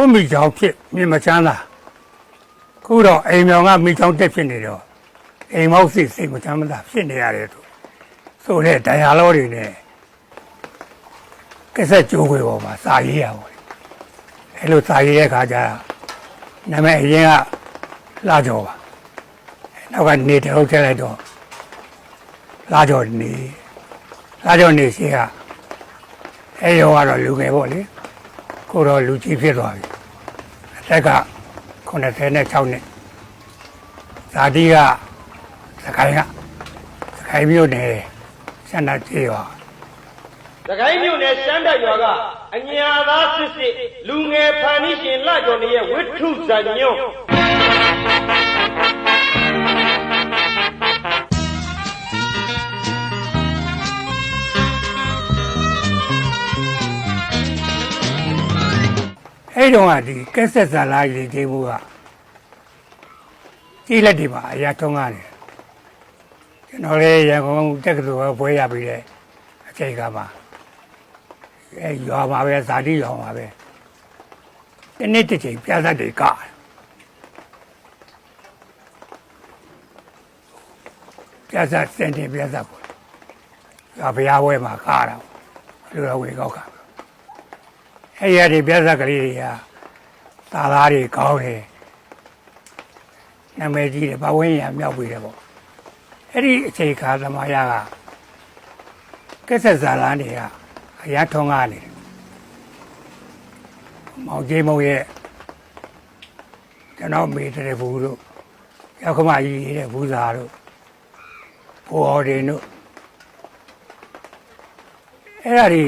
ဖွင့်မိချောင်းဖြစ်မြင်မချမ်းသာခုတော့အိမ်မြောင်ကမိချောင်းတက်ဖြစ်နေတော့အိမ်မောက်စိတ်စိတ်မချမ်းသာဖြစ်နေရတယ်သူဆိုတဲ့တရားလောတွေနဲ့ကက်ဆက်ကြိုးခွေပေါ်မှာစာရေးရပါဘူးအဲ့လိုစာရေးတဲ့ခါကျနာမည်အရင်ကလာကြောပါနောက်ကနေတရုတ်ထည့်လိုက်တော့လာကြောနေလာကြောနေရှိကအဲ့ရောကတော့လူငယ်ပေါ့လေ ကိုတော့လူကြီးဖြစ်သွားပြီအသက်က86နှစ်ဇာတိကစကိုင်းကစကိုင်းမြို့နယ်စန္ဒကျေးရွာသခိုင်းမြို့နယ်စမ်းတက်ရွာကအညာသားစစ်စစ်လူငယ်ဖန်နီးရှင်လှကျော်နေရဲ့ဝိထုဇာညွန့် အဲ့တုန်းကဒီကက်ဆက်ဇာလာကြီးတွေဘူးကကြီးလက်တွေပါအရာထုံးကားတယ်ကျွန်တော်လည်းရန်ကုန်တက္ကသိုလ်ကဘွဲရပြီးတဲ့အချိန်ကမှအဲရွာမှာပဲဇာတိရွာမှာပဲဒီနေ့တစ်ချိန်ပြဿနာတွေကပြဿနာစင်တင်ပြဿနာပေါ့ရွာဘုရားဝဲမှာကားတာလူတော်ဝေကောက်ကအဲ့ရဒီပြဿနာကလေးတွေက သာသားတွေကောင်းတယ်နာမည်ကြီးတယ်ဘဝင်းရမြောက်ပြီးတယ်ပေါ့အဲ့ဒီအချိန်ခါသမားရကကက်ဆက်ဇာလန်တွေကအရာထုံးကားနေတယ်မောင်ကြီးမုံရဲ့ကျွန်တော်မေတ္တရဘူးတို့ရောက်ခမကြီးရဲ့ဘူးစာတို့ဘော်တင်တို့အဲ့ဒါတွေ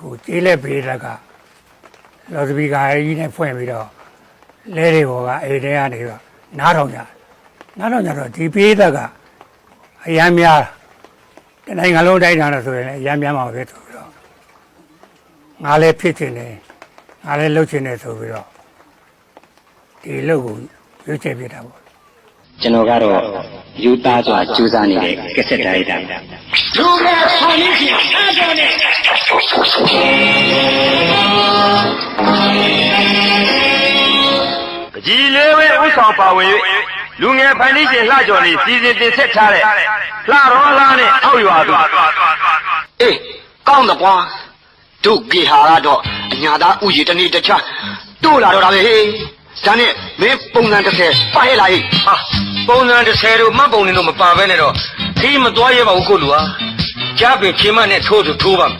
ဟိုကျေးလက်ပေးတက်က လော်စပီကာကြီးနဲ့ဖွင့်ပြီးတော့လဲတွေဘောကအိမ်ထဲကနေတော့နားထောင်ကြတယ်နားထောင်ကြတော့ဒီပေးသက်ကအရမ်းများတနိုင်ငံလုံးတိုင်းတာလို့ဆိုရင်လည်းအရမ်းများမှာပဲဆိုပြီးတော့ငါလည်းဖြစ်ချင်တယ်ငါလည်းလှုပ်ချင်တယ်ဆိုပြီးတော့ဒီလှုပ်ကိုရွေးချယ်ပြတာပေါ့ကျွန်တော်ကတော့ယူသားစွာကြိုးစားနေတဲ့ကက်ဆက်ဒါရိုက်တာလူငယ်ဖန်နီးရှင်လှကျော်နေ ဆောင်ပါဝင်၍လူငယ်ဖန်တီးရှင်လှကျော်နေစီစဉ်တင်ဆက်ထားတဲ့လှရောလားနဲ့အောက်ရွာသူအေးကောင်းတော့ကွာတို့ကေဟာရတော့အညာသားဥယျာဉ်တစ်နေ့တစ်ခြားတို့လာတော့တာပဲဟေးဒါနဲ့မင်းပုံစံတစ်ဆယ်ပါဟဲ့လားဟေးဟာပုံစံ30တို့မှတ်ပုံနေတို့မပါဘဲနဲ့တော့ခီးမသွားရပါဘူးကိုလူဟာကြားပင်ချင်းမနဲ့ထိုးသူထိုးပါမယ်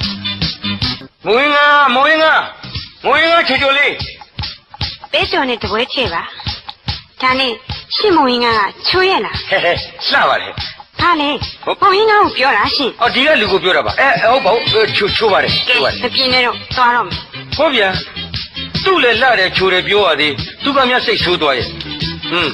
မဝင်းကမဝင်းကမဝင်းကချေချိုလေးပေးကျော်နဲ့တပွဲချေပါ ဒါနဲ့ရှင့်မဝင်ကချိုးရလားဟဲ့ဟဲ့လှပါလေဟာလေဟုတ်မဝင်ကကိုပြောတာရှင်အော်ဒီကလူကိုပြောတာပါအဲဟုတ်ပါဘူးချိုချိုးပါတယ်ကဲချိုးပါတယ်မပြင်းနဲ့တော့သွားတော့မယ်ဟုတ်ဗျာသူ့လည်းလှတယ်ချိုတယ်ပြောရသေးသူကမြတ်စိတ်ဆိုးသွားရဲ့ဟွန်း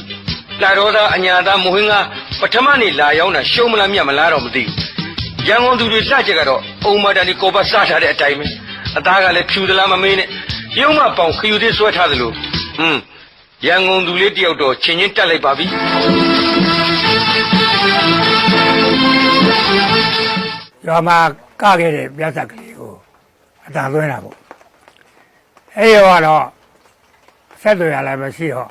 လာတော့သားအညာသားမဝင်းကပထမနေ့လာရောက်တာရှုံးမလားမြတ်မလားတော့မသိဘူးရန်ကုန်သူတွေလှချက်ကတော့အုံမတန်ဒီကောပတ်စားထားတဲ့အတိုင်းပဲအသားကလည်းဖြူသလားမမေးနဲ့ရုံမပေါင်ခယူသေးဆွဲထားသလိုဟွန်း ရန်ကုန်သူလေးတယောက်တော့ချင်းချင်းတက်လိုက်ပါပြီရွာမှာကခဲ့တဲ့ပြဿနာကလေးကိုအတန်သွင်းတာပေါ့အဲ့ရောကတော့ဆက်သွယ်ရလည်းမရှိတော့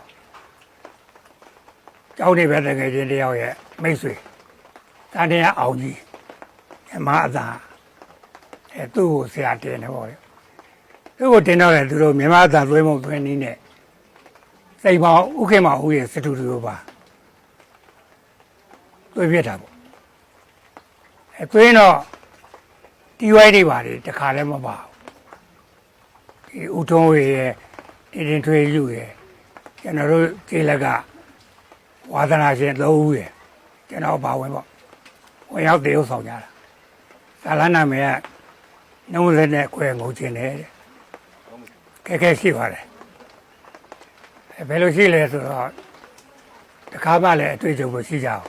ကျောင်းနေပဲတကယ်ချင်းတယောက်ရဲ့မိတ်ဆွေတန်တရားအောင်ကြီးအမအသာအဲသူ့ကိုဆရာတင်တယ်ပေါ့လေသူ့ကိုတင်တော့လေသူတို့မြန်မာအသာသွင်းမှုသွင်းနည်းနဲ့ စိတ်ပေါင်းဥက္ကမဦးရဲ့စတူဒီယိုပါသွင်းပြတာပေါ့အဲသွင်းတော့တီဝိုင်းတွေပါလေတခါလည်းမပါဘူးဒီဦးထုံးဝေရဲ့တင်တင်ထွေးလူရဲ့ကျွန်တော်တို့ခြေလက်ကဝါသနာရှင်သုံးဦးရဲ့ကျွန်တော်ပါဝင်ပေါ့ဝင်ရောက်တရုပ်ဆောင်ကြတာဇာလနာမေကနှုံးစက်နဲ့ခွဲငုံချင်တယ်တဲ့ခက်ခဲရှိပါတယ်အဲ ဘယ်လိုရှိလဲဆိုတော့တခါမှလည်းအတွေ့အကြုံမရှိကြဘူး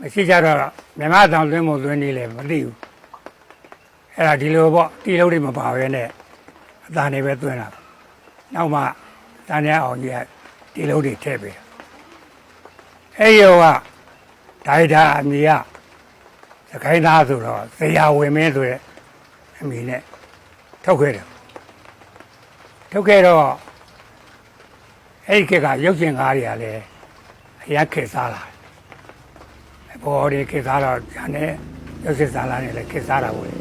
မရှိကြတော့မြန်မာတောင်သွင်းမှုသွင်းနည်းလည်းမသိဘူးအဲ့ဒါဒီလိုပေါ့တီလုံးတွေမပါဘဲနဲ့အသာနေပဲသွင်းတာနောက်မှတန်ရအောင်ကြီးကတီလုံးတွေထည့်ပေးတာအဲ့ရောကဒါရိုက်တာအမေကသခိုင်းသားဆိုတော့ဇေယဝင်မင်းဆိုတဲ့အမေနဲ့ထုတ်ခဲ့တယ်ထုတ်ခဲ့တော့ အဲ့ဒီခေတ်ကရုပ်ရှင်ကားတွေကလည်းအရက်ခေတ်စားလာတယ်ဘော်တွေခေတ်စားတော့ညာနဲ့ရုပ်ရှင်စားလာနေလည်းခေတ်စားတာပေါ့လေ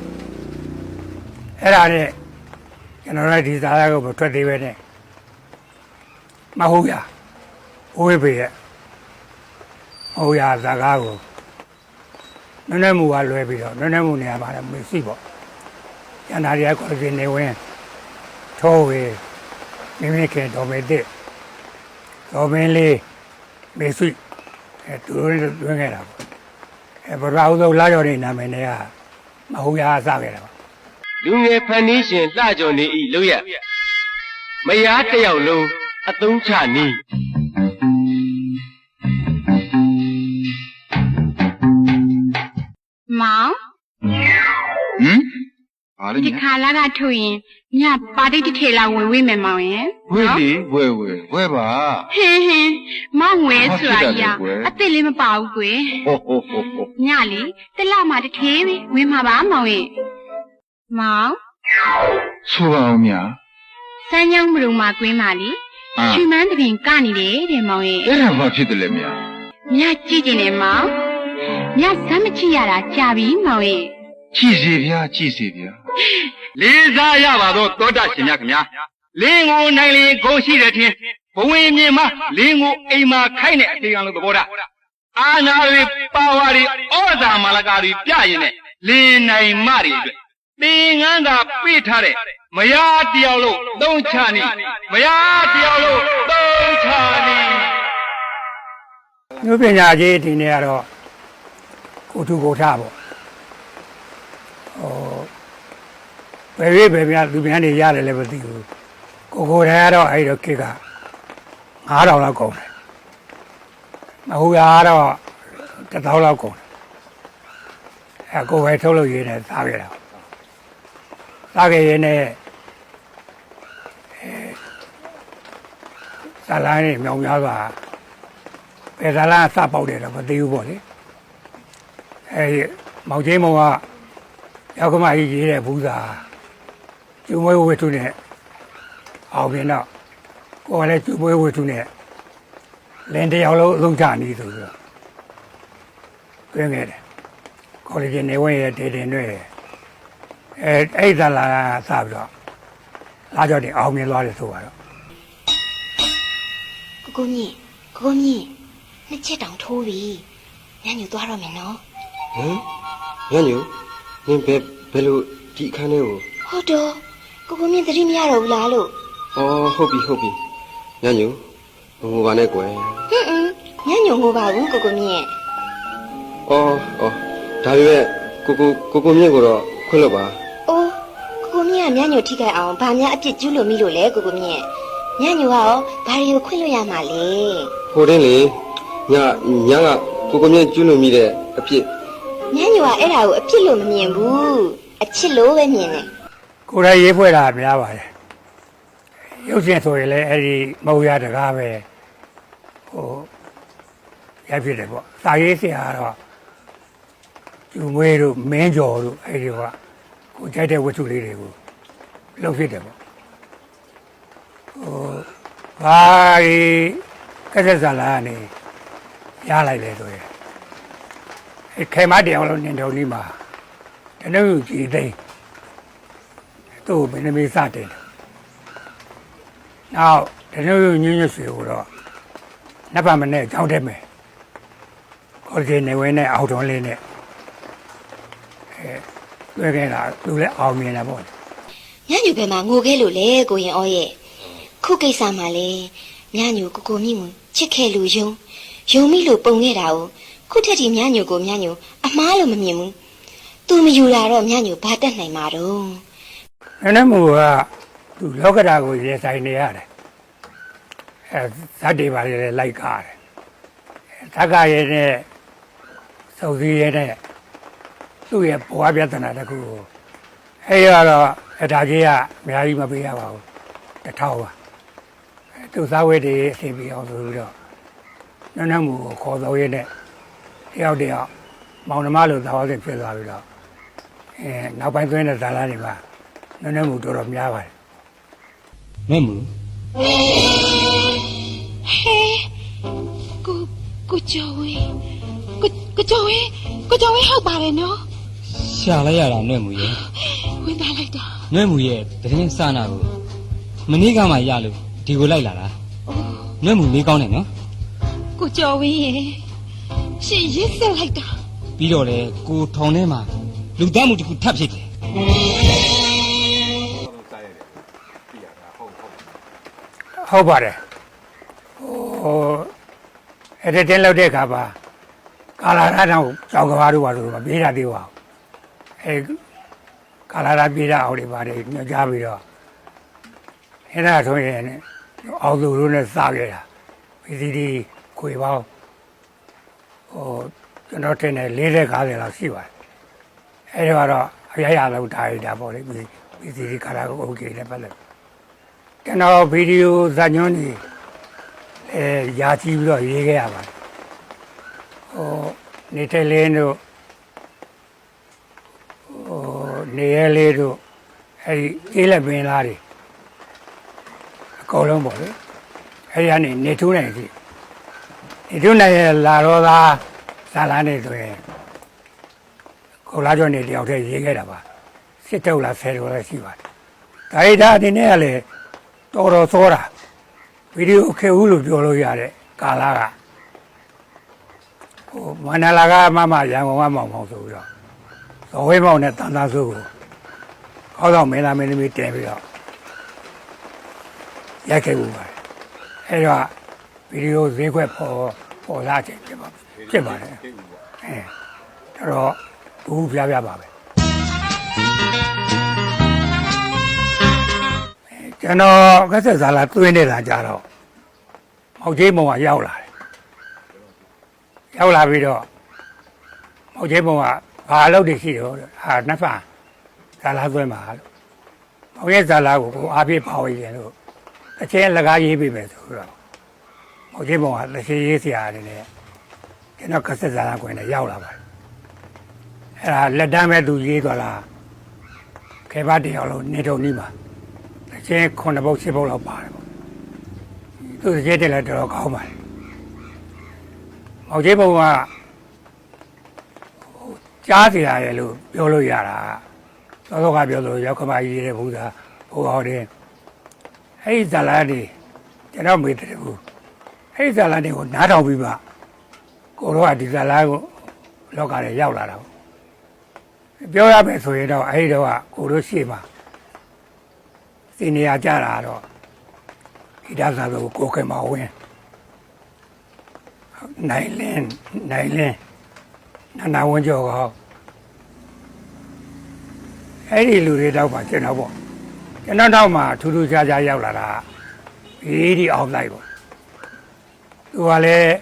အဲ့ဒါနဲ့ကျွန်တော်တို့ဒီစားရကိုမထွက်သေးပဲနဲ့မဟုတ်ရဝေးပေရဲ့မဟုတ်ရဇာကားကိုနည်းနည်းမူကလွဲပြီးတော့နည်းနည်းမူနေရာမှာလည်းမရှိပေါ့ကျန်တာတွေကကော်လီနေဝင်ထိုးဝေးမိမိခင်တော်မေတစ် တော်မင်းလေးမေဆွေအဲသူတို့လည်းတွင်းခဲ့တာပေါ့အဲဘရာဥသောလာကျော်နေနာမည်နဲ့ကမဟုတ်ရအစခဲ့တာပါလူငယ်ဖန်နီးရှင်လှကြော်နေဤလို့ရမယားတစ်ယောက်လုံးအသုံးချနီးမောင်ဟမ်ဘာလဲဒီညာခါလာကထုတ်ရင် ညပါတိတ်တစ်ထေလာဝင်ဝေးမယ်မောင်ရဲ့ဝဲလေဝဲဝဲဝဲပါဟင်းဟင်းမောင်ဝဲဆိုတာကြီးဟုတ်တယ်ကွယ်အစ်စ်လေးမပါဘူးကွယ်ဟိုဟိုဟိုဟိုညလေတစ်လမှတစ်ထေပဲဝင်မှာပါမောင်ရဲ့မောင်ဆိုပါအောင်ညာစမ်းချောင်းမရုံမှာကွင်းပါလေအာရွှေမန်းတပင်ကနေတယ်တဲ့မောင်ရဲ့အဲ့ဒါဘာဖြစ်တယ်လဲမြာညကြည့်ကျင်တယ်မောင်ညစမ်းမကြည့်ရတာကြာပြီမောင်ရဲ့ ကြည့်စီဗျာကြည့်စီဗျာလေးစားရပါတော့တောတရှင်များခင်ဗျာလင်းကိုနိုင်လင်းဂုံရှိတဲ့ထင်ဘဝင်မြင်မှလင်းကိုအိမ်မှာခိုက်တဲ့အတေကံလို့သဘောထားအာနာတွေပါဝါတွေဩဇာမာလကာတွေပြရင်နဲ့လင်းနိုင်မတွေအတွက်သင်္ကန်းသာပြစ်ထားတဲ့မယားတယောက်လုံးသုံးချနီမယားတယောက်လုံးသုံးချနီမျိုးပညာကြီးဒီနေ့ကတော့ကိုထုကိုထပေါ့ ဟိုဘယ်ရေးဘယ်များလူများနေရတယ်လည်းမသိဘူးကိုကိုတည်းကတော့အဲ့တော့ခေတ်က9000လောက်ကုန်တယ်မဟုတ်ရတော့1000လောက်ကုန်တယ်အဲကိုပဲထုတ်လို့ရင်းနဲ့စားခဲ့တာစားခဲ့ရင်းနဲ့အဲဇာလိုင်းနဲ့မြောင်များစွာဘယ်သာလားစပေါက်တယ်တော့မသိဘူးပေါ့လေအဲဒီမောင်ချင်းမောင်က ရောက်ကမကြီးရေးတဲ့ဘူးစာကျူမွေးဝှထုနဲ့အောင်ပြင်တော့ကိုယ်ကလည်းကျူမွေးဝှထုနဲ့လင်းတစ်ယောက်လုံးအလုံးချနေဆိုပြီးတော့တွင်းခဲ့တယ်ကော်လီဂျနေဝင်ရဲ့ဒေတင်တွေအဲအဲ့ဒါလာစပြီးတော့လာကြတယ်အောင်မြင်သွားတယ်ဆိုတော့ကိုကိုမြင့်ကိုကိုမြင့်နှစ်ချက်တောင်ထိုးပြီညညူသွားတော့မယ်နော်ဟမ်ညညူ နင်ဘယ်ဘယ်လိုဒီအခန်းထဲကိုဟုတ်တော့ကိုကိုမြင့်သတိမရတော့ဘူးလားလို့အော်ဟုတ်ပြီဟုတ်ပြီညညူဘုံဘာနဲ့ကွယ်ဟွန်းဟွန်းညညူငိုပါဘူးကိုကိုမြင့်အော်အော်ဒါပေမဲ့ကိုကိုကိုကိုမြင့်ကိုတော့ခွင့်လွတ်ပါအိုးကိုကိုမြင့်ကညညူထိခိုက်အောင်ဘာများအပြစ်ကျူးလို့မိလို့လဲကိုကိုမြင့်ညညူကရောဘာတွေကိုခွင့်လို့ရမှာလဲဟိုတင်းလေညညကကိုကိုမြင့်ကျွလွန်မိတဲ့အဖြစ် ညညူကအဲ့ဒါကိုအပြစ်လို့မမြင်ဘူးအချစ်လို့ပဲမြင်တယ်ကိုယ်တိုင်ရေးဖွဲ့တာများပါတယ်ရုပ်ရှင်ဆိုရင်လည်းအဲ့ဒီမဟုတ်ရတကားပဲဟိုရိုက်ဖြစ်တယ်ပေါ့စာရေးဆရာကတော့ကျူမွေးတို့မင်းကျော်တို့အဲ့ဒီကကိုကြိုက်တဲ့ဝတ္ထုလေးတွေကိုလုပ်ဖြစ်တယ်ပေါ့ဟိုဘာဒီကက်ဆက်ဇာလာကနေရလိုက်လေဆိုရင်အဲ့ ခေမတရားလုံးနေတော်လေးမှာတနည်းကြည်သိမ်းသူ့ကိုမင်းသမီးစတင်တယ်။နောက်တနည်းညညဆွေကိုတော့နှစ်ပတ်မနဲ့ကြောင်းတက်မယ်။ခေါ်ကြနေဝင်နဲ့အောက်တော်လေးနဲ့အဲတွေ့ခဲ့တာသူလည်းအောင်မြင်တယ်ပေါ့ညညူဘယ်မှာငိုခဲ့လို့လဲကိုရင်အောရဲ့ခုကိစ္စမှာလဲညညူကိုကိုမြင့်ကိုချစ်ခဲ့လို့ယုံယုံမိလို့ပုံခဲ့တာကို ခုထက်ဒီညညူကိုညညူအမားလို့မမြင်ဘူးသူမယူလာတော့ညညူဘာတက်နိုင်မှာတော့။နည်းနည်းမူကသူလောကဓာတ်ကိုရေဆိုင်နေရတယ်။အဲဇတ်တွေပါလေလိုက်ကားတယ်။ဇက်ကရဲနဲ့စုံစည်းရဲနဲ့သူ့ရဲ့ဘဝပြဿနာတစ်ခုကိုအဲရတော့အတားကြီးကအများကြီးမပေးရပါဘူး။တစ်ထောင်ပါအဲသူစားဝဲတွေအစီအပြေအောင်ဆိုပြီးတော့နည်းနည်းမူကိုခေါ်တော်ရဲနဲ့ တယောက်တယောက်မောင်နှမလိုသာဝတ်ဖြစ်သွားပြီးတော့အဲနောက်ပိုင်းသွင်းတဲ့ဇာလာတွေမှာနည်းနည်းမူတော်တော်များပါတယ်ငဲ့မူဟဲကိုကိုကျော်ဝင်းကိုကိုကျော်ဝင်းကိုကျော်ဝင်းဟုတ်ပါတယ်နော်ရှာလိုက်ရတာငဲ့မူရဲ့ဝင်သားလိုက်တာငဲ့မူရဲ့သတင်းစနာကိုမနေ့ကမှရလို့ဒီကိုလိုက်လာတာငဲ့မူလေးကောင်းတယ်နော်ကိုကျော်ဝင်းရေ ရှင်ရစ်ဆက်လိုက်တာပြီးတော့လေကိုထောင်ထဲမှာလူသားမှုတစ်ခုထပ်ဖြစ်တယ်ဟုတ်ပါတယ်ဟိုအဲ့ဒီတင်လောက်တဲ့ခါပါကာလာရတောင်ကြောက်ကဘာတို့ပါလို့မပြေးရသေးပါဘူးအဲကာလာရပြေးရအောင်တွေပါတယ်ညွှန်ကြားပြီးတော့အဲ့ဒါဆိုရင်အောက်သူတို့နဲ့စခဲ့တာပီစီဒီခွေပေါင်း ဟိုကျွန်တော်ထင်တယ်40 50လောက်ရှိပါတယ်အဲ့ဒီကတော့အရရလောက်တာရတာပေါ့လေဒီဒီခါလာကိုကြည့်လည်းပတ်လက်ကျွန်တော်ဗီဒီယိုဇာညွန်းကြီးအဲရာကြည့်ပြီးတော့ရေးခဲ့ရပါတယ်ဟိုနေထိုင်လင်းတို့ဟိုနေရလေးတို့အဲဒီအေးလက်ပင်လားတွေအကုန်လုံးပေါ့လေအဲဒီကနေနေထိုးနိုင်ကြည့် နေထူးနိုင်ရဲ့လာတော့သာဇာလာနေဆိုရင်ကိုလာကျော်နေတယောက်တည်းရေးခဲ့တာပါစစ်တုပ်လားဆယ်တုပ်လားရှိပါတယ်ဒါရိဒါအနေနဲ့ကလည်းတော်တော်သောတာဗီဒီယိုခေဦးလို့ပြောလို့ရတဲ့ကာလာကဟိုမန္တလာကမမရန်ကုန်ကမောင်မောင်ဆိုပြီးတော့ဇော်ဝဲမောင်နဲ့တန်တာဆိုကိုခေါင်းဆောင်မင်းသားမင်းသမီးတင်ပြီးတော့ရိုက်ခဲ့ဦးပါတယ်အဲတော့ ဗီဒီယိုဈေးခွက်ပေါ်ပေါ်လာခြင်းဖြစ်ပါဖြစ်ပါတယ်အဲတော့ဘူးပြပြပါပဲကျွန်တော်ကက်ဆက်စားလာတွင်းနေတာကြတော့မောက်ကြီးမုံကရောက်လာတယ်ရောက်လာပြီးတော့မောက်ကြီးမုံကဘာအလုပ်တွေရှိတော့ဟာနှစ်ဖန်စားလာသွင်းပါလို့မောက်ရဲ့စားလာကိုကိုအားပြပါဝင်ရင်လို့အချင်းလကားရေးပေးမယ်ဆိုတော့မော က်ကြီးမုံကလက်ရှိရေးစရာနေတယ်ကျွန်တော်ကက်ဆက်စားလာကွင်းနဲ့ရောက်လာပါတယ်အဲ့ဒါလက်တမ်းမဲ့သူရေးသွားလားခေပါတယောက်လုံးနေတုံနီးမှာအချင်းခုနှစ်ပုတ်ရှစ်ပုတ်လောက်ပါတယ်ပေါ့သူစကျဲတက်လည်းတော်တော်ကောင်းပါတယ်မောင်ကြီးဘုံကကြားစီရရဲ့လို့ပြောလို့ရတာသောသောကပြောလို့ရောက်ခမကြီးတဲ့ဘုရားဘုရားတဲ့အဲ့ဒီဇာလာတွေကျွန်တော်မေးတယ်ဘူး အဲ့ဒီဇာလာတွေကိုနားထောင်ပြီးပါကိုတော့ကဒီဇာလာကိုလောကထဲရောက်လာတာပေါ့ပြောရမယ်ဆိုရင်တော့အဲ့ဒီတော့ကကိုတို့ရှိမှာစီနေရကြတာတော့ဒီဒါသာဆိုကိုယ်ကမဝင်နိုင်လင်းနိုင်လင်းနာနာဝန်ကျော်ကောအဲ့ဒီလူတွေတော့ပါကျွန်တော်ပေါ့ကျွန်တော်တော့မှထူးထူးခြားခြားရောက်လာတာဘေးဒီအောင်လိုက်ပေါ့ သူကလည်း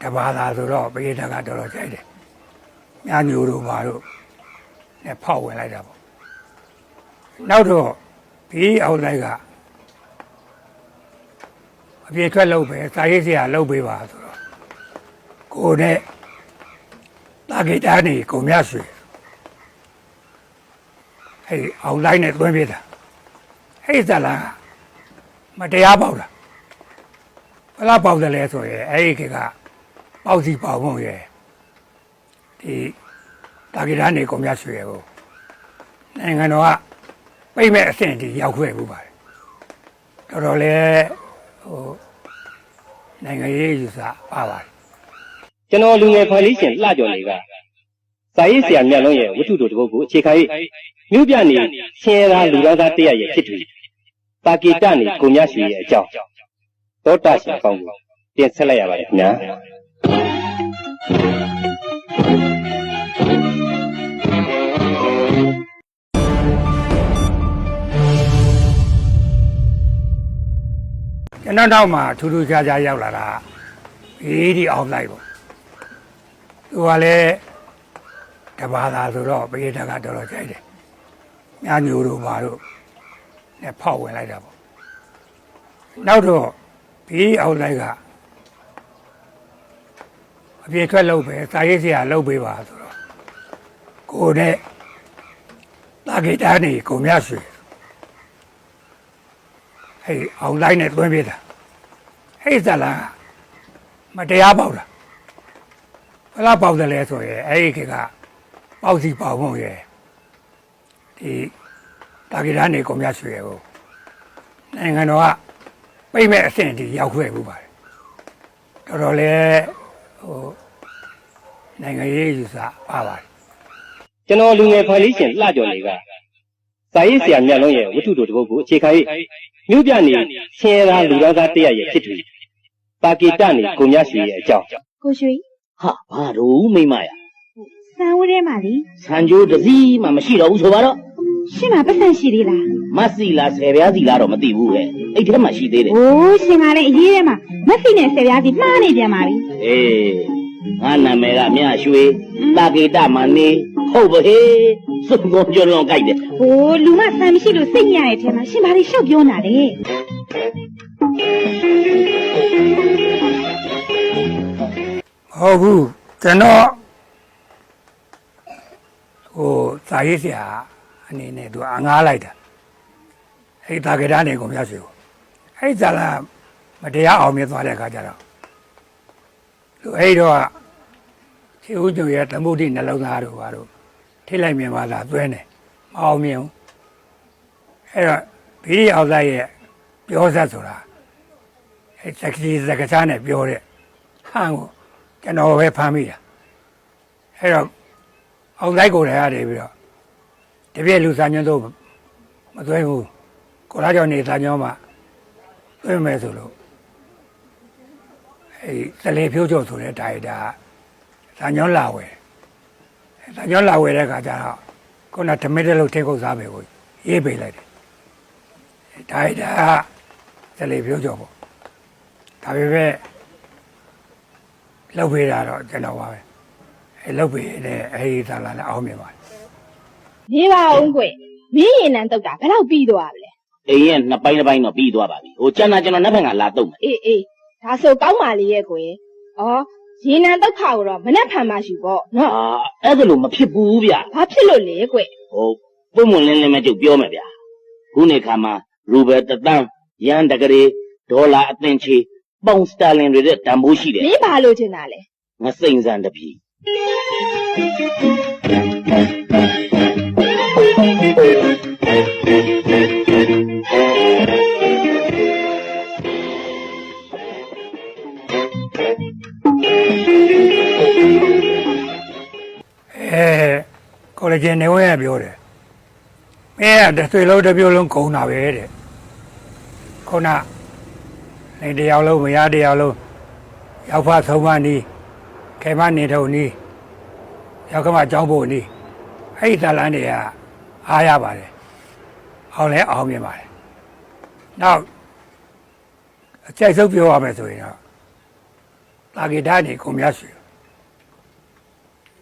တဘာသာဆိုတော့ဘေးတကတော်တော်ကြိုက်တယ်ညာညိုတို့ပါတို့နဲ့ဖောက်ဝင်လိုက်တာပေါ့နောက်တော့ဒီအောက်လိုက်ကအပြေထွက်လုပ်ပဲစာရေးစရာလုပ်ပေးပါဆိုတော့ကိုနဲ့တာဂီတာနေကိုမြတ်ဆွေဟဲ့အောက်လိုက်နဲ့သွင်းပြတာဟဲ့ဇလာမတရားပေါက်တာ ဘယ်လောက်ပေါက်တယ်လဲဆိုရင်အဲ့ဒီကပေါက်စီပေါက်မှုရဲ့ဒီတာဂီတာနေကိုမြတ်ဆွေကိုနိုင်ငံတော်ကပြိမဲ့အဆင့်ဒီရောက်ခဲ့ဘူးပါတယ်တော်တော်လေးဟိုနိုင်ငံရေးယူဆပါပါတယ်ကျွန်တော်လူငယ်ဖန်လေးရှင်လှကြော်နေကစာရေးဆရာမြတ်လုံးရဲ့ဝတ္ထုတို့တစ်ပုဒ်ကိုအခြေခံ၍မြို့ပြနေဆင်းရဲသားလူသားသားတရရဲ့ဖြစ်သူတာကေတနေကိုမြရွှေရဲ့အကြောင်း သောတာရှင်ကောင်းကိုတင်ဆက်လိုက်ရပါတယ်ခင်ဗျာကျွန်တော်တော့မှထူးထူးခြားခြားရောက်လာတာဘေးဒီအောင်လိုက်ပေါ့သူကလည်းတဘာသာဆိုတော့ဘေးတကတော်တော်ကြိုက်တယ်ညာညိုတို့ပါတို့နဲ့ဖောက်ဝင်လိုက်တာပေါ့နောက်တော့ ဘေးအောင်လိုက်ကအပြေထွက်လုပ်ပဲစာရေးစရာလုပ်ပေးပါဆိုတော့ကိုနဲ့တာဂီတာနေကိုမြတ်ဆွေအဲ့ဒီအောင်လိုက်နဲ့သွင်းပြတာအဲ့ဒီဇလန်ကမတရားပေါက်တာဘယ်လောက်ပေါက်တယ်လဲဆိုရင်အဲ့ဒီခေတ်ကပေါက်စီပေါက်မှုရဲ့ဒီတာဂီရာနေကုန်မြရွှေကိုနိုင်ငံတော်က ပြိမဲ့အဆင့်အထိရောက်ခဲ့မှုပါတယ်တော်တော်လေးဟိုနိုင်ငံရေးယူဆပါပါတယ်ကျွန်တော်လူငယ်ဖိုင်လေးရှင်လှကျော်နေကစာရေးဆရာမြတ်လုံးရဲ့ဝတ္ထုတို့တစ်ပုဒ်ကိုအခြေခံ၍မြို့ပြနေဆင်းရဲသားလူသားသားတရက်ရဲ့ဖြစ်သူပါကီတနေကိုမြရွှေရဲ့အကြောင်းကိုရွှေဟာဘာတို့မိမရစံဝဲထဲမှာလေဆန်ကြိုးတစ်စီးမှမရှိတော့ဘူးဆိုပါတော့ ရှင်းမှာပတ်စံရှိသေးလားမတ်စီလားဆယ်ပြားစီလားတော့မသိဘူးဟဲ့အဲ့ထဲမှာရှိသေးတယ်။အိုးရှင်ကလည်းအရေးထဲမှာမက်ဆီနဲ့ဆယ်ပြားစီမှားနေပြန်ပါပြီအေးငါနာမည်ကမြရွှေတာကေတမနေဟုတ်ပါဟေးစုံကုန်ကြလွန်ကြိုက်တယ်။ဟိုးလူမဆန်မရှိလို့စိတ်ညစ်ရတဲ့ထဲမှာရှင်ဘာတွေရှောက်ပြောနေတာလဲမဟုတ်ဘူးကျွန်တော်ဟိုစာရေးဆရာ အနေနဲ့သူအငားလိုက်တာအဲ့ဒီတာကေတာနေကုန်ပြဆွေကိုအဲ့ဒီဇာလာမတရားအောင်မြင်သွားတဲ့အခါကျတော့လူအဲ့ဒီတော့ခြေဦးကျုံရဲ့သမုဒ္ဒိနှလုံးသားတို့ဘာတို့ထိလိုက်မြင်ပါလားသွဲနေမအောင်မြင်ဘူးအဲ့တော့ဘီရီအောင်သားရဲ့ပြောဆက်ဆိုတာအဲ့စက္ကစီစက္ကချာနဲ့ပြောတဲ့ဟန်ကိုကျွန်တော်ပဲဖမ်းမိတာအဲ့တော့အောင်လိုက်ကိုယ်တိုင်ရတယ်ပြီးတော့ တပြည့်လူစားညွှန်းတော့မသွဲဘူးကိုလာကြောင့်နေစားညွှန်းမှာသွဲမယ်ဆိုလို့အဲ့သလေဖြိုးကျော်ဆိုတဲ့ဒါရိုက်တာစားညွှန်းလာဝယ်စားညွှန်းလာဝယ်တဲ့ခါကျတော့ခုနဓမစ်တဲ့လို့ထင်းကုတ်စားမယ်ကိုရေးပေးလိုက်တယ်ဒါရိုက်တာသလေဖြိုးကျော်ပေါ့ဒါပေမဲ့လောက်ပေးတာတော့ကျွန်တော်ပါပဲအဲလောက်ပေးတဲ့အဲဒီသာလာနဲ့အောင်းမြင်ပါတယ်။ နေပါအောင်ကွ။မင်းရင်နံတုတ်တာဘယ်တော့ပြီးသွားပြီလဲအိမ်ရဲ့နှစ်ပိုင်းတစ်ပိုင်းတော့ပြီးသွားပါပြီဟိုကျန်တာကျွန်တော်နှစ်ဖက်ကလာတော့မယ်။အေးအေးဒါဆိုကောင်းပါလေရဲ့ကွ။အော်ရင်နံတုတ်ခါကိုတော့မနဲ့ဖန်မှရှိပေါ့နော်အာအဲ့ဒါလို့မဖြစ်ဘူးဗျ။ဘာဖြစ်လို့လဲကွဟိုပုံမလင်းလင်းမဲ့ကျုပ်ပြောမယ်ဗျခုနေခါမှာရူဘယ်တသန်းရန်တကလေးဒေါ်လာအသင်ချေပေါင်စတာလင်တွေတဲ့တန်ဖိုးရှိတယ်။မင်းဘာလို့ချင်တာလဲငစိမ့်စံတစ်ပြီ အဲကိုလဂျင်နေဝင်ရပြောတယ်မင်းကတစ်သွေလုံးတစ်ပြုတ်လုံးဂုံတာပဲတဲ့ခုနနေတစ်ယောက်လုံးမရတစ်ယောက်လုံးရောက်ဖဆုံးမနီးခေမနေထုံနီးရောက်ကမကြောင်းဖို့နီးအဲ့ဒီဇာလန်းတွေက အားရပါတယ်အောင်လဲအောင်မြင်ပါတယ်နောက်အကျိုက်ဆုံးပြောရမယ်ဆိုရင်တော့တာဂီတာနေကုန်မြတ်ဆွေ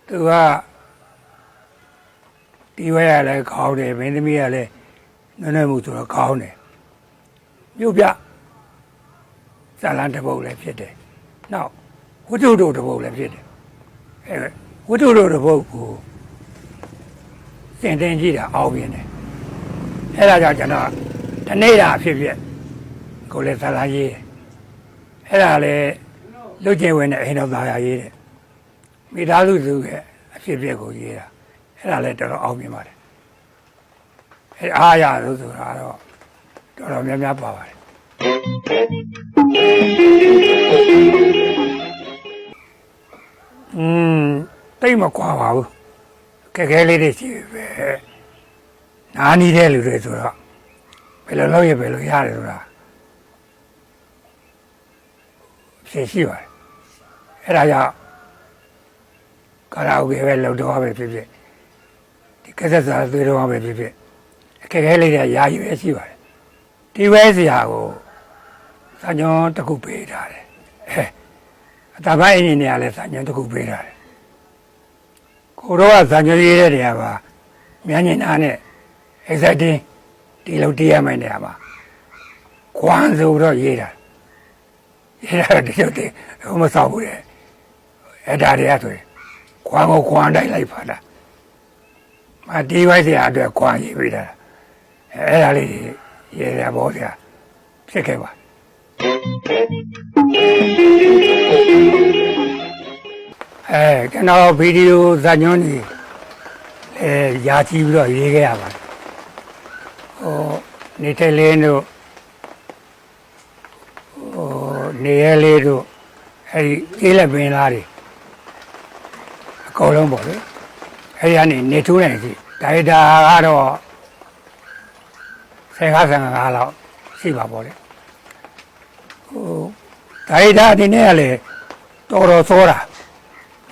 သူကဒီဝဲရလဲကောင်းတယ်မင်းသမီးကလည်းနည်းနည်းမှုဆိုတော့ကောင်းတယ်မြို့ပြဇာလန်းတစ်ပုတ်လည်းဖြစ်တယ်နောက်ဝတ္ထုတို့တစ်ပုတ်လည်းဖြစ်တယ်အဲဝတ္ထုတို့တစ်ပုတ်ကို စင်တင်ကြည့်တာအောင်မြင်တယ်အဲဒါကြောင့်ကျွန်တော်တနေ့တာဖြစ်ဖြစ်ကိုလည်းဇာလန်းရေးတယ်အဲဒါလည်းလွတ်ကျင်ဝင်တဲ့အိမ်တော်သားရရေးတယ်မိသားစုစုရဲ့အဖြစ်အပျက်ကိုရေးတာအဲ့ဒါလည်းတော်တော်အောင်မြင်ပါတယ်အဲ့အားရလို့ဆိုတာတော့တော်တော်များများပါပါတယ်อืมတိတ်မကွာပါဘူး ကဲကဲလေးတွေရှိပဲနားနီးတဲ့လူတွေဆိုတော့ဘယ်လိုလုပ်ရဘယ်လိုရတယ်ဆိုတာဖြေရှိပါတယ်အဲ့ဒါကြောင့်ကာရာအိုကေပဲလုံတော့ပဲဖြစ်ဖြစ်ဒီကက်ဆက်စာသွေးတော့ပဲဖြစ်ဖြစ်အခက်ခဲလေးတွေရာယူရရှိပါတယ်ဒီဝဲစရာကိုစာညွန်တစ်ခုပေးထားတယ်အဲအတပိုင်းအင်းကြီးနေရာလဲစာညွန်တစ်ခုပေးထားတယ် ကိုတော့ကစာညွန်ရေးတဲ့နေရာပါမြန်ညင်သားနဲ့ exacting ဒီလိုတည်ရမယ့်နေရာမှာခွမ်းဆိုတော့ရေးတာရေးတာဒီလိုတည်းဟိုမဆောက်ဘူးလေအဲ့ဒါတွေကဆိုရင်ခွမ်းကိုခွမ်းတိုင်းလိုက်ပါလားမဒီဝိုင်းစရာအတွက်ခွမ်းရေးပေးတာအဲ့ဒါလေးရေးရဘောစရာဖြစ်ခဲ့ပါ အဲကျွန်တော်ဗီဒီယိုဇာညွှန်းကြီးအဲယာကြည့်ပြီးတော့ရေးခဲ့ရပါတယ်ဟိုနေတဲ့လင်းတို့ဟိုနေရလေးတို့အဲဒီကျေးလက်ပင်သားတွေအကုန်လုံးပေါ့လေအဲဒီကနေနေထိုးနေစီဒါရိုက်တာကတော့ဆယ်ကားဆယ်ကားလောက်ရှိပါပေါ့လေဟိုဒါရိုက်တာဒီနေ့ကလေတော်တော်သောတာ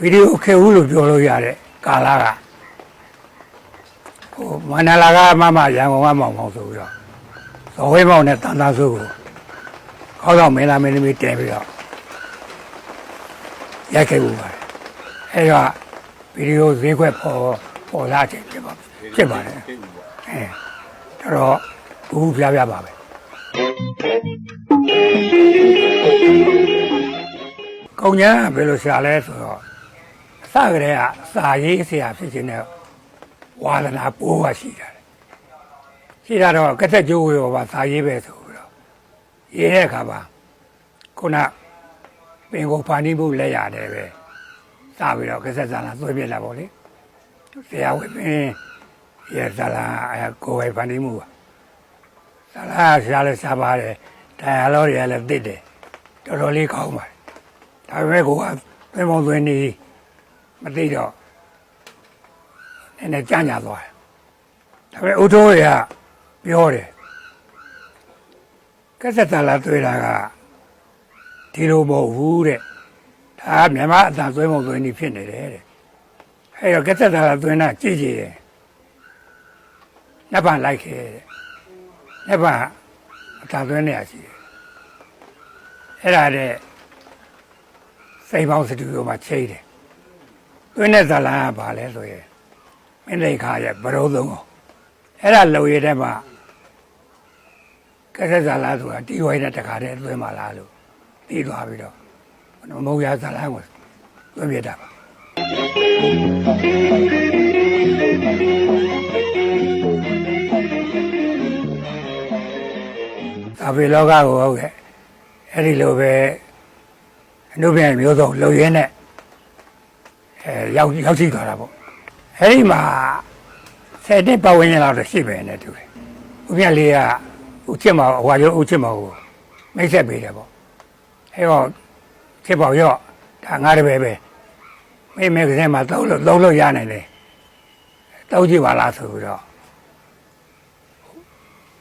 ဗီဒီယိုခေဦးလို့ပြောလို့ရတဲ့ကာလာကဟိုမန္တလာကမမရန်ကုန်ကမောင်မောင်ဆိုပြီးတော့ဇော်ဝဲမောင်နဲ့တန်တာဆိုကိုခေါင်းဆောင်မင်းသားမင်းသမီးတဲပြီးတော့ရိုက်ခဲ့ဘူးပါတယ်အဲဒါဗီဒီယိုဈေးခွက်ပေါ်ပေါ်လာခြင်းဖြစ်ပါဖြစ်ပါတယ်အဲဒါတော့ဘူးပြပြပါပဲကောင်းညာဘယ်လိုဆရာလဲဆိုတော့အ စကတည်းကစာရေးဆရာဖြစ်ခြင်းနဲ့ဝါသနာပိုးပါရှိတာရှိတာတော့ကက်ဆက်ကျိုးဝေရောပါစာရေးပဲဆိုပြီးတော့ရေးတဲ့အခါမှာခုနပင်ကိုဖာနီးမှုလက်ရတယ်ပဲစပြီးတော့ကက်ဆက်ဇာလာသွေးပြလာပေါ့လေဆရာဝေပင်ရဲ့ဇာလာအဲကိုယ်ဝေဖာနီးမှုပါဇာလာဆရာလည်းစားပါတယ်တရားတော်တွေကလည်းသိတယ်တော်တော်လေးကောင်းပါတယ်ဒါပေမဲ့ကိုကသွေးမောင်းသွေးနေ မသိတော့နည်းနည်းကြမ်းကြသွားတယ်ဒါပေမဲ့ဦးထိုးရပြောတယ်ကက်ဆက်ဇာလာတွေ့တာကဒီလိုမဟုတ်ဘူးတဲ့ဒါကမြန်မာအတန်သွေးမောင်းသွေးနေဖြစ်နေတယ်တဲ့အဲ့တော့ကက်ဆက်ဇာလာသွင်းတာကြည့်ကြည့်တယ်နှစ်ပတ်လိုက်ခဲ့တဲ့နှစ်ပတ်အတန်သွင်းနေရရှိတယ်အဲ့ဒါတဲ့စိတ်ပေါင်းစတူဒီယိုမှာချိန်တယ် သွင်းတဲ့ဇာလာကဘာလဲဆိုရင်မင်းလေးခါရဲ့ဘရုံးသုံးအောင်အဲ့ဒါလုံရတဲ့မှာကက်ဆက်ဇာလာဆိုတာတီဝိုင်းတဲ့တခါတည်းသွင်းပါလားလို့ပြီးသွားပြီးတော့မုံရဇာလာကိုသွင်းပြတာပါအဖေလောကကိုဟုတ်ကဲ့အဲ့ဒီလိုပဲအနုပြန်မျိုးစုံလုံရင်းနဲ့ အဲရောက်ရောက်ရှိသွားတာပေါ့အဲ့ဒီမှာဆယ်နှစ်ပတ်ဝန်းကျင်လောက်တော့ရှိပဲနဲ့တူတယ်ဥပမာလေးကဦးချစ်မအဝါရုံးဦးချစ်မကိုမိတ်ဆက်ပေးတယ်ပေါ့အဲ့တော့ချစ်ပေါ့ရော့ဒါငါတပည့်ပဲမိမဲကလေးမှာသုံးလို့သုံးလို့ရနိုင်တယ်တောက်ကြည့်ပါလားဆိုပြီးတော့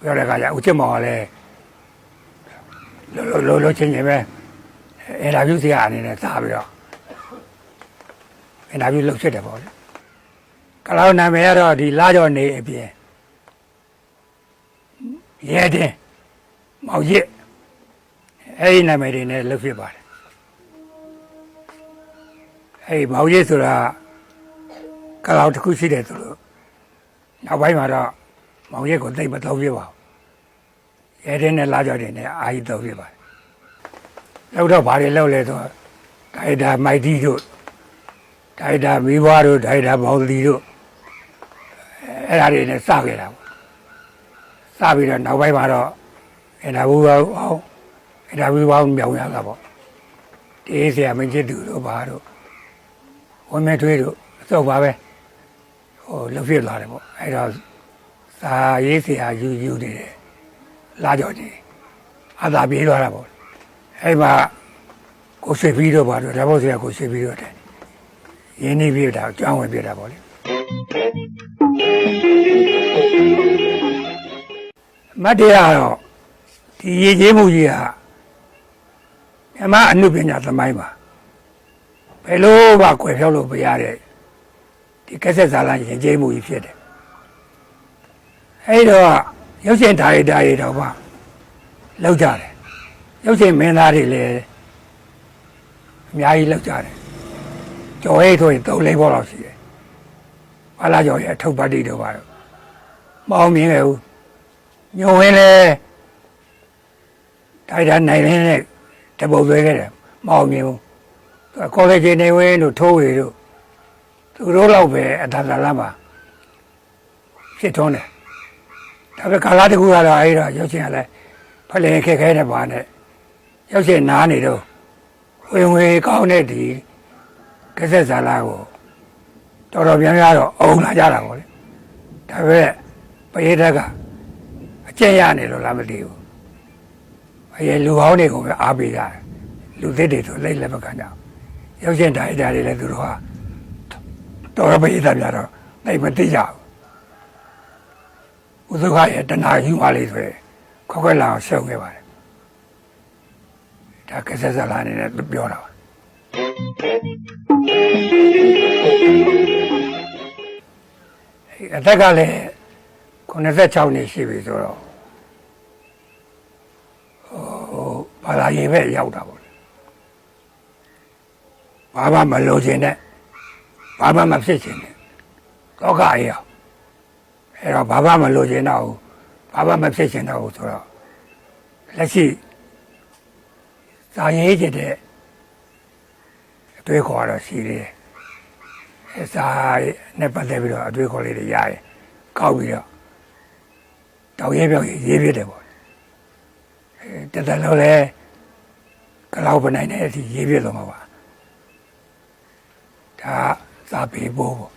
ပြောတဲ့အခါကျဦးချစ်မောင်ကလည်းလောလောလောချင်းချင်းပဲအင်တာဗျူးစီအနေနဲ့စားပြီးတော့ အင်တာဗျူးလုပ်ဖြစ်တယ်ပေါ့လေကလောနာမည်ကတော့ဒီလာကြော်နေအပြင်ရဲတဲ့မောင်ရစ်အဲ့ဒီနာမည်တွေနဲ့လုပ်ဖြစ်ပါတယ်အဲ့ဒီမောင်ရစ်ဆိုတာကလောတစ်ခုရှိတယ်ဆိုလို့နောက်ပိုင်းမှာတော့မောင်ရစ်ကိုသိမတော့ပြပါဘူးရဲတဲ့နဲ့လာကြော်တွေနဲ့အာကြီးတော့ပြပါတယ်လောက်တော့ဘာတွေလောက်လဲဆိုဒိုင်တာမိုက်တီတို့ ဒိုင်တာမိဘွားတို့ဒိုင်တာဘောင်လီတို့အဲ့ဒါတွေနဲ့စခဲ့တာပေါ့စပြီးတော့နောက်ပိုင်းမှာတော့အင်တာဗျူးအောင်အင်တာဗျူးအောင်မြောင်ရတာပေါ့တေးဆရာမင်းချစ်သူတို့ဘာတို့ဝန်မဲထွေးတို့အစုပ်ပါပဲဟိုလှုပ်ဖြစ်လာတယ်ပေါ့အဲ့တော့စာရေးဆရာယူယူနေတယ်လာကြော်ကြီးအသာပြေးသွားတာပေါ့အဲ့မှာကိုရွှေပြီးတော့ပါတော့ဓာတ်ပေါက်ဆရာကိုရွှေပြီးတော့တယ် ရင်းနှီးပြတာကြောင်းဝင်ပြတာပေါ့လေမတ်တရားတော့ဒီရေကြီးမှုကြီးဟာမြမအနုပညာသမိုင်းပါဘယ်လိုမှကွယ်ဖြောက်လို့မရတဲ့ဒီကက်ဆက်ဇာလန်ရင်ကြီးမှုကြီးဖြစ်တယ်အဲ့တော့ရုပ်ရှင်ဒါရီဒါရီတော့ပါလောက်ကြတယ်ရုပ်ရှင်မင်းသားတွေလည်းအများကြီးလောက်ကြတယ် ကျော်ရဲဆိုရင်သုံးလေးဘောလောက်ရှိတယ်ဘာလာကျော်ရဲအထုပ်ပတ်တိတော့ပါတော့မအောင်မြင်ခဲ့ဘူးညိုဝင်လေတိုက်တာနိုင်နေနဲ့တပုတ်သွဲခဲ့တယ်မအောင်မြင်ဘူးကော်လေဂျနေဝင်းတို့ထိုးဝေတို့သူတို့တော့ပဲအတန်လာမှာဖြစ်ထွန်းတယ်ဒါပေမဲ့ကာလာတကူကတော့အဲ့တော့ရုပ်ရှင်ကလည်းဘာလင်ခက်ခဲတဲ့ဘာနဲ့ရောက်ရှင်နားနေတော့ဝင်ဝေကောင်းတဲ့ဒီ ကက်ဆက်ဇာလာကိုတော်တော်များများတော့အုံလာကြတာပေါ့လေဒါပေမဲ့ပရိသတ်ကအကျင့်ရနေလို့လားမသိဘူးအရင်လူဟောင်းတွေကိုပဲအားပေးကြတယ်လူသစ်တွေဆိုလိုက်လက်မခံကြဘူးရောက်ရှင်ဒါရိုက်တာတွေလည်းသူတို့ဟာတော်တော်ပရိသတ်များတော့လိုက်မသိကြဘူးဥသုခရဲ့တဏှာယူပါလေဆိုရင်ခွက်ခွက်လာအောင်ရှုံခဲ့ပါတယ်ဒါကက်ဆက်ဇာလာအနေနဲ့ပြောတာပါ အသက်ကလည်း96နှစ်ရှိပြီဆိုတော့ဟိုဘာသာရေးပဲရောက်တာပေါ့လေဘာမှမလိုချင်တဲ့ဘာမှမဖြစ်ချင်တဲ့ဒုက္ခအရာအဲ့တော့ဘာမှမလိုချင်တော့ဘူးဘာမှမဖြစ်ချင်တော့ဘူးဆိုတော့လက်ရှိဇာရေးချင်တဲ့အ တွေ့အခေါ်တော့ရှိသေးတယ်အစာနဲ့ပတ်သက်ပြီးတော့အတွေ့အခေါ်လေးတွေရရင်ကောက်ပြီးတော့တောင်ရဲပြောက်ရေးရေးပြတယ်ပေါ့အဲတသက်လုံးလဲကလောက်ပနိုင်တဲ့အထိရေးပြတော့မှာပါဒါစာပေဖို့ပေါ့